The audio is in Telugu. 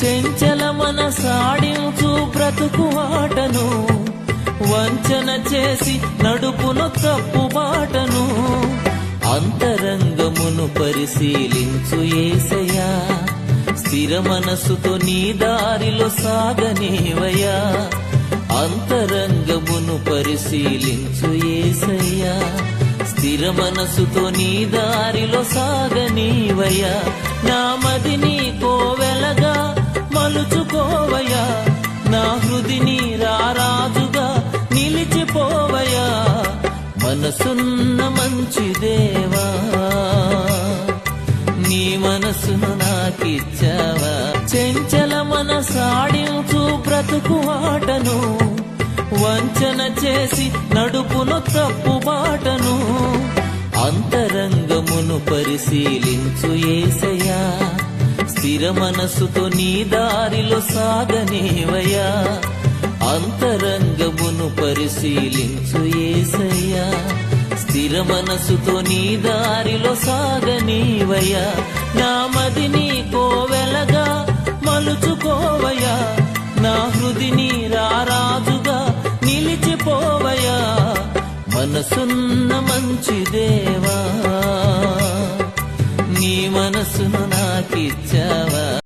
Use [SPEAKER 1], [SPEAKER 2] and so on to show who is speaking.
[SPEAKER 1] చెంచల మన సాడించు బ్రతుకు ఆటను వంచన చేసి నడుపును తప్పు బాటను అంతరంగమును పరిశీలించు ఏసయా స్థిర మనసుతో నీ దారిలో సాగనేవయా అంతరంగమును పరిశీలించు ఏసయ్యా స్థిర మనసుతో నీ దారిలో సాగనీవయ్యా. నా మదిని మలుచుకోవయ్యా నా హృదిని రారాజుగా నిలిచిపోవయా మనసున్న మంచి దేవా. నీ మనసును నాకిచ్చావా. చెంచల మనసాడించు బ్రతుకు ఆటను. వంచన చేసి నడుపును తప్పు బాటను అంతరంగమును పరిశీలించు ఏసయా స్థిర మనసుతో నీ దారిలో సాగనేవయ్యా? అంతరంగమును పరిశీలించు ఏసయ్యా. స్థిర మనసుతో నీ దారిలో సాగనీవయ్యా? నా మదిని కోవెలగా మలుచుకోవయ్యా. నా హృదిని రారాజుగా నిలిచిపోవయ్యా. మనసున్న మంచి దేవా. మనసును నాకిచ్చావా?